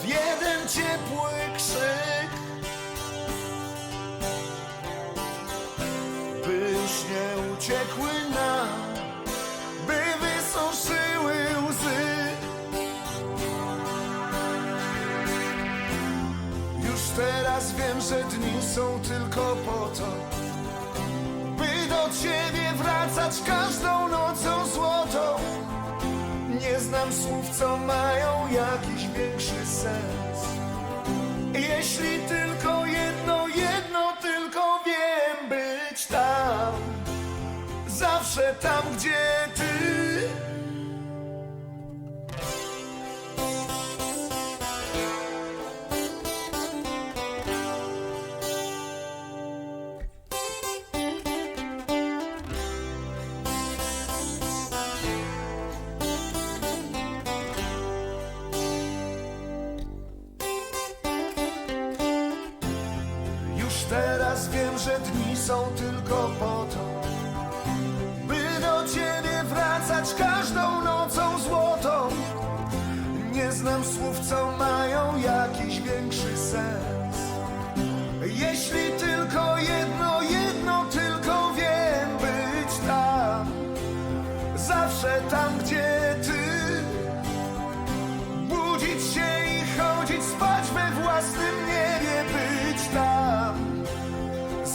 W jeden ciepły krzyk by już nie uciekły nam, by wysuszyły łzy. Już teraz wiem, że dni są tylko po to, by do ciebie wracać każdą nocą złotą. Nie znam słów, co mają jakiś sens. Jeśli tylko jedno, jedno tylko wiem być tam Zawsze tam, gdzie ty teraz wiem, że dni są tylko po to By do ciebie wracać każdą nocą złotą. Nie znam słów, co mają jakiś większy sens. Jeśli